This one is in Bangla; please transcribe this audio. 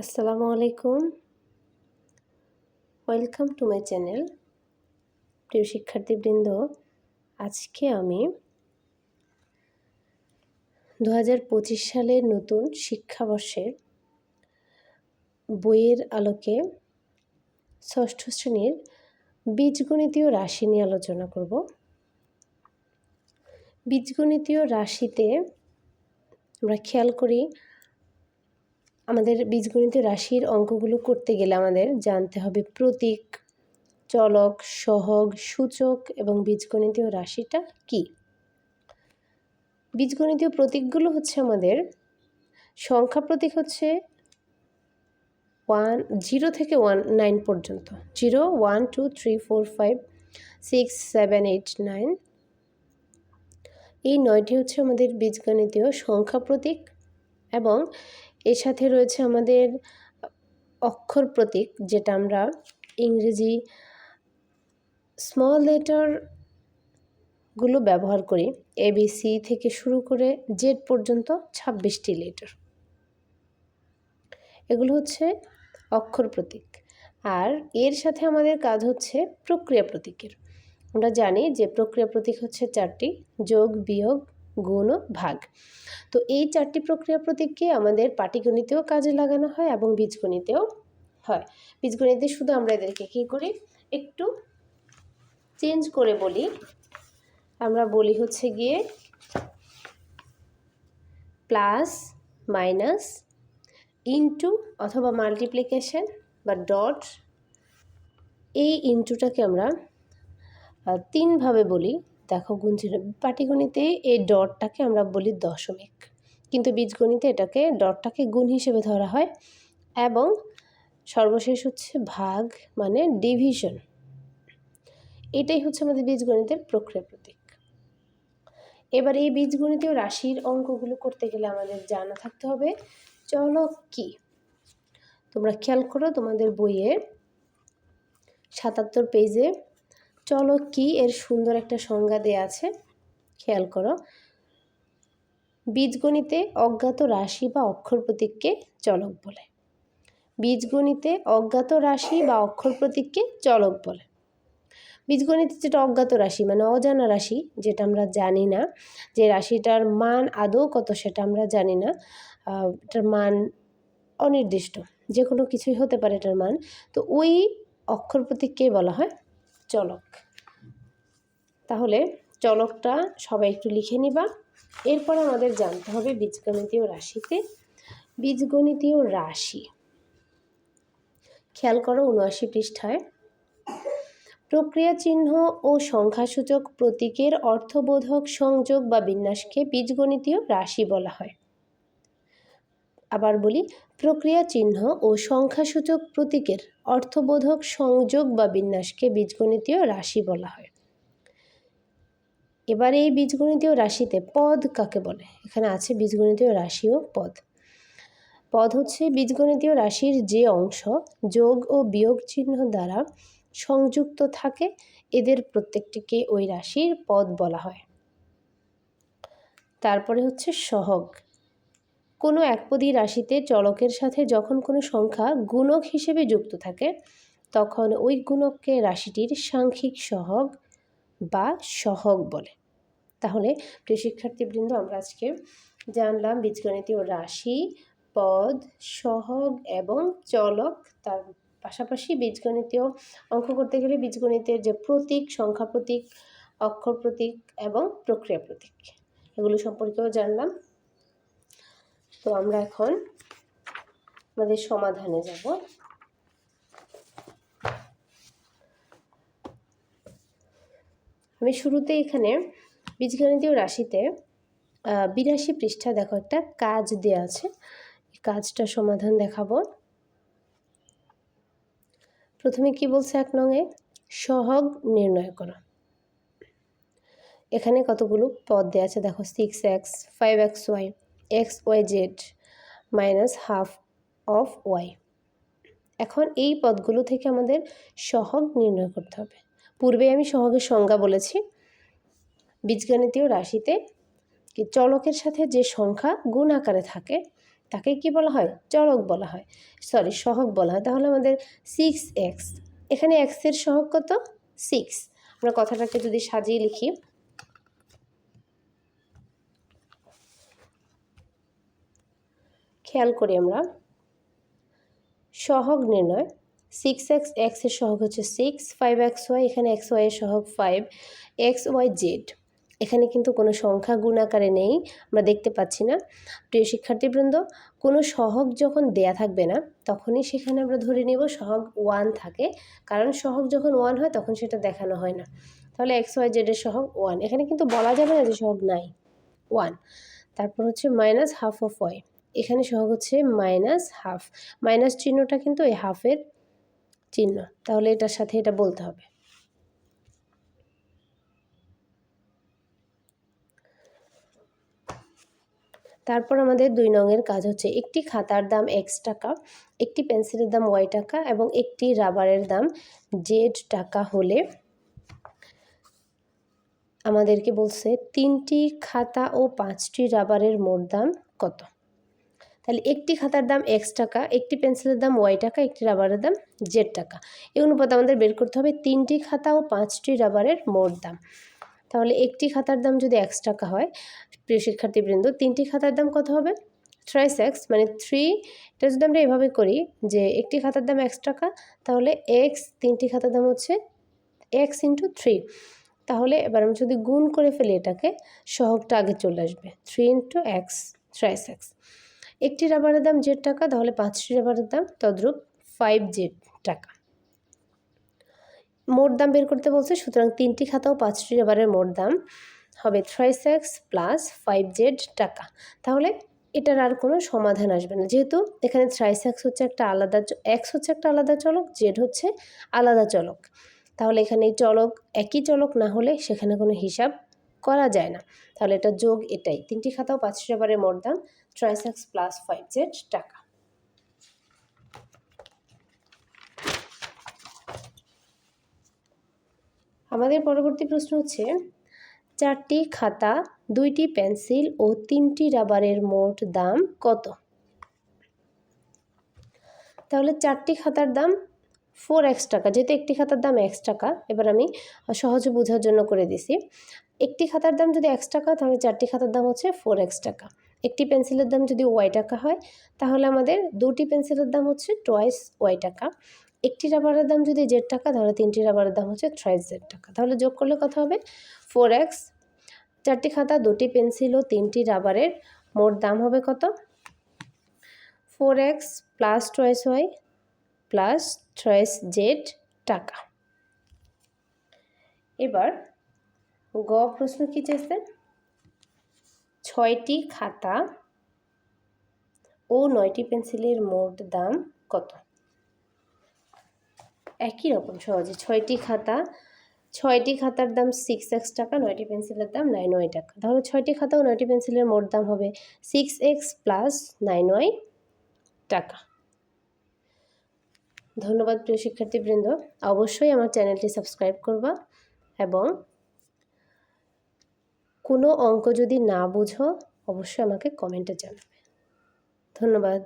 আসসালামু আলাইকুম। ওয়েলকাম টু মাই চ্যানেল প্রিয় শিক্ষার্থীবৃন্দ, আজকে আমি দু হাজার পঁচিশ সালের নতুন শিক্ষাবর্ষের বইয়ের আলোকে ষষ্ঠ শ্রেণির বীজগণিতীয় রাশি নিয়ে আলোচনা করব। বীজগণিতীয় রাশিতে আমরা খেয়াল করি আমাদের বীজগণিত রাশির অঙ্কগুলো করতে গেলে আমাদের জানতে হবে প্রতীক, চলক, সহগ, সূচক এবং বীজগণিতীয় রাশিটা কি? বীজগণিতীয় প্রতীকগুলো হচ্ছে আমাদের সংখ্যা প্রতীক হচ্ছে ওয়ান জিরো থেকে ওয়ান নাইন পর্যন্ত। Zero one two three four five six seven eight nine এই নয়টি হচ্ছে আমাদের বীজগণিতীয় সংখ্যা প্রতীক এবং এর সাথে রয়েছে আমাদের অক্ষর প্রতীক, যেটা আমরা ইংরেজি স্মল লেটারগুলো ব্যবহার করি এবিসি থেকে শুরু করে জেড পর্যন্ত ছাব্বিশটি লেটার এগুলো হচ্ছে অক্ষর প্রতীক। আর এর সাথে আমাদের কাজ হচ্ছে প্রক্রিয়া প্রতীকের। আমরা জানি যে প্রক্রিয়া প্রতীক হচ্ছে চারটি, যোগ, বিয়োগ গুণ ও ভাগ। তো এই চারটি প্রক্রিয়া প্রতীককে আমাদের পাটিগণিতেও কাজে লাগানো হয় এবং বীজগণিতেও হয়। বীজগণিতে শুধু আমরা এদেরকে কী করি? একটু চেঞ্জ করে বলি। আমরা বলি হচ্ছে গিয়ে প্লাস মাইনাস ইন্টু অথবা মাল্টিপ্লিকেশন বা ডট এই ইন্টুটাকে আমরা তিনভাবে বলি। দেখো গুণচিহ্ন পাটিগণিতে এই ডটটাকে আমরা বলি দশমিক। কিন্তু বীজগণিতে এটাকে ডটটাকে গুণ হিসেবে ধরা হয় এবং সর্বশেষ হচ্ছে ভাগ মানে ডিভিশন। এটাই হচ্ছে আমাদের বীজগণিতের প্রক্রিয়া প্রতীক। এবার এই বীজগণিতীয় রাশির অঙ্কগুলো করতে গেলে আমাদের জানা থাকতে হবে। চলক কি? তোমরা খেয়াল করো তোমাদের বইয়ে সাতাত্তর পেজে চলক কি এর সুন্দর একটা সংজ্ঞা দেয়া আছে। খেয়াল করো। বীজগণিতে অজ্ঞাত রাশি বা অক্ষর প্রতীককে চলক বলে। বীজগণিতে অজ্ঞাত রাশি বা অক্ষর প্রতীককে চলক বলে। বীজগণিতে যেটা অজ্ঞাত রাশি মানে অজানা রাশি যেটা আমরা জানি না, যে রাশিটার মান আদৌ কত সেটা আমরা জানি না। এটার মান অনির্দিষ্ট যে কোনো কিছুই হতে পারে এটার মান। তো ওই অক্ষর প্রতীককেই বলা হয় চলক। তাহলে চলকটা সবাই একটু লিখে নিবা। এরপর আমাদের জানতে হবে বীজগণিতীয় রাশিতে বীজগণিতীয় রাশি। খেয়াল করো উনআশি পৃষ্ঠায়। প্রক্রিয়া চিহ্ন ও সংখ্যাসূচক প্রতীকের অর্থবোধক সংযোগ বা বিন্যাসকে বীজগণিতীয় রাশি বলা হয়। আবার বলি, প্রক্রিয়া চিহ্ন ও সংখ্যাসূচক প্রতীকের অর্থবোধক সংযোগ বা বিন্যাসকে বীজগণিতীয় রাশি বলা হয়। এবার এই বীজগণিতীয় রাশিতে পদ কাকে বলে? এখানে আছে বীজগণিতীয় রাশি ও পদ। পদ হচ্ছে বীজগণিতীয় রাশির যে অংশ, যোগ ও বিয়োগ চিহ্ন দ্বারা সংযুক্ত থাকে, এদের প্রত্যেকটিকে ওই রাশির পদ বলা হয়। তারপরে হচ্ছে সহগ। কোনো একপদী রাশিতে চলকের সাথে যখন কোনো সংখ্যা গুণক হিসেবে যুক্ত থাকে, তখন ওই গুণককে রাশিটির সাংখ্যিক সহগ বা সহগ বলে। তাহলে প্রিয় শিক্ষার্থীবৃন্দ, আমরা আজকে জানলাম বীজগণিতীয় রাশি, পদ, সহগ এবং চলক। তার পাশাপাশি বীজগণিতীয় অঙ্ক করতে গেলে বীজগণিতের যে প্রতীক, সংখ্যা প্রতীক, অক্ষর প্রতীক এবং প্রক্রিয়া প্রতীক, এগুলো সম্পর্কেও জানলাম। তো আমরা এখন আমাদের সমাধানে যাব। আমি শুরুতে এখানে বীজগণিতীয় রাশিতে বিরাশি পৃষ্ঠা দেখো, একটা কাজ দেওয়া আছে। কাজটা সমাধান দেখাবো। প্রথমে কি বলছে এক নঙে সহগ নির্ণয় করা। এখানে কতগুলো পদ দেওয়া আছে? দেখো six x five x y x y z minus half of y. এখন এই পদগুলো থেকে আমাদের সহগ নির্ণয় করতে হবে। পূর্বে আমি সহগের সংজ্ঞা বলেছি। বীজগণিতীয় রাশিতে কি চলকের সাথে যে সংখ্যা গুণ আকারে থাকে, তাকে কি বলা হয়? চলক বলা হয়। সরি সহক বলা হয়। তাহলে আমাদের সিক্স এক্স এখানে এক্সের সহক কত? সিক্স আমরা কথাটাকে যদি সাজিয়ে লিখি খেয়াল করি আমরা। সহগ নির্ণয়। সিক্স এক্স এক্সের সহগ হচ্ছে সিক্স ফাইভ এক্স ওয়াই এখানে এক্স ওয়াইয়ের সহগ ফাইভ এক্স ওয়াই জেড এখানে কিন্তু কোনো সংখ্যা গুণ আকারে নেই, আমরা দেখতে পাচ্ছি না। প্রিয় শিক্ষার্থীবৃন্দ, কোনো সহগ যখন দেয়া থাকবে না, তখনই সেখানে আমরা ধরে নেব সহগ ওয়ান থাকে। কারণ সহগ যখন ওয়ান হয়, তখন সেটা দেখানো হয় না। তাহলে এক্স ওয়াই জেডের সহগ ওয়ান এখানে কিন্তু বলা যাবে না যে সহগ নাই। ওয়ান তারপর হচ্ছে মাইনাস হাফ অফ ওয়াই এখানে সহগ হচ্ছে মাইনাস হাফ মাইনাস চিহ্নটা কিন্তু এই হাফের চিহ্ন। তাহলে এটার সাথে এটা বলতে হবে। তারপর আমাদের দুই নঙের কাজ হচ্ছে একটি খাতার দাম এক্স টাকা, একটি পেন্সিলের দাম ওয়াই টাকা এবং একটি রাবারের দাম জেড টাকা হলে আমাদেরকে বলছে তিনটি খাতা ও পাঁচটি রাবারের মোট দাম কত? তাহলে একটি খাতার দাম এক্স টাকা, একটি পেন্সিলের দাম ওয়াই টাকা, একটি রাবারের দাম জেড টাকা। এই অনুপাতে আমাদের বের করতে হবে তিনটি খাতা ও পাঁচটি রাবারের মোট দাম। তাহলে একটি খাতার দাম যদি এক্স টাকা হয়, প্রিয় শিক্ষার্থীবৃন্দ, তিনটি খাতার দাম কত হবে? থ্রাইস এক্স মানে থ্রি এটা যদি আমরা এভাবে করি যে একটি খাতার দাম এক্স টাকা, তাহলে এক্স তিনটি খাতার দাম হচ্ছে এক্স ইন্টু থ্রি তাহলে এবার আমি যদি গুণ করে ফেলি এটাকে, সহগটা আগে চলে আসবে। Three into x thrice x একটি রাবারের দাম জেড টাকা, তাহলে পাঁচটি রাবারের দাম তদ্রূপ ফাইভ জেড টাকা। মোট দাম বের করতে বলছে, সুতরাং তিনটি খাতা ও পাঁচটি রাবারের মোট দাম হবে thrice x plus five z টাকা। তাহলে এটার আর কোনো সমাধান আসবে না। যেহেতু এখানে থ্রাইস এক্স হচ্ছে একটা আলাদা এক্স হচ্ছে একটা আলাদা চলক, জেড হচ্ছে আলাদা চলক। তাহলে এখানে এই চলক একই চলক না হলে সেখানে কোনো হিসাব করা যায় না। তাহলে এটা যোগ এটাই। তিনটি খাতা ও পাঁচটি রাবারের মোট দাম thrice x plus five z টাকা। আমাদের পরবর্তী প্রশ্ন হচ্ছে, চারটি খাতা, দুইটি পেন্সিল ও তিনটি রাবারের মোট দাম কত? তাহলে চারটি খাতার দাম ফোর এক্স টাকা, যেহেতু একটি খাতার দাম এক্স টাকা, এবার আমি সহজে বোঝার জন্য করে দিছি একটি খাতার দাম যদি এক্স টাকা, তাহলে চারটি খাতার দাম হচ্ছে ফোর এক্স টাকা। একটি পেন্সিলের দাম যদি ওয়াই টাকা হয়, তাহলে আমাদের দুটি পেন্সিলের দাম হচ্ছে টোয়াইস ওয়াই টাকা। একটি রাবারের দাম যদি জেড টাকা, তাহলে তিনটি রাবারের দাম হচ্ছে থ্রাইস জেড টাকা। তাহলে যোগ করলে কত হবে? ফোর এক্স, চারটি খাতা, দুটি পেন্সিল ও তিনটি রাবারের মোট দাম হবে কত? Four x plus twice y plus thrice z টাকা। এবার গ প্রশ্ন কী চেয়েছে ছয়টি খাতা ও নয়টি পেন্সিলের মোট দাম কত? একই রকম, সহজে। ছয়টি খাতা, ছয়টি খাতার দাম সিক্স এক্স টাকা, নয়টি পেন্সিলের দাম নাইন ওয়াই টাকা। ধরো ছয়টি খাতা ও নয়টি পেন্সিলের মোট দাম হবে six x plus nine y টাকা। ধন্যবাদ প্রিয় শিক্ষার্থীবৃন্দ। অবশ্যই আমার চ্যানেলটি সাবস্ক্রাইব করবা এবং কোনো অঙ্ক যদি না বোঝো অবশ্যই আমাকে কমেন্টে জানাবে। ধন্যবাদ।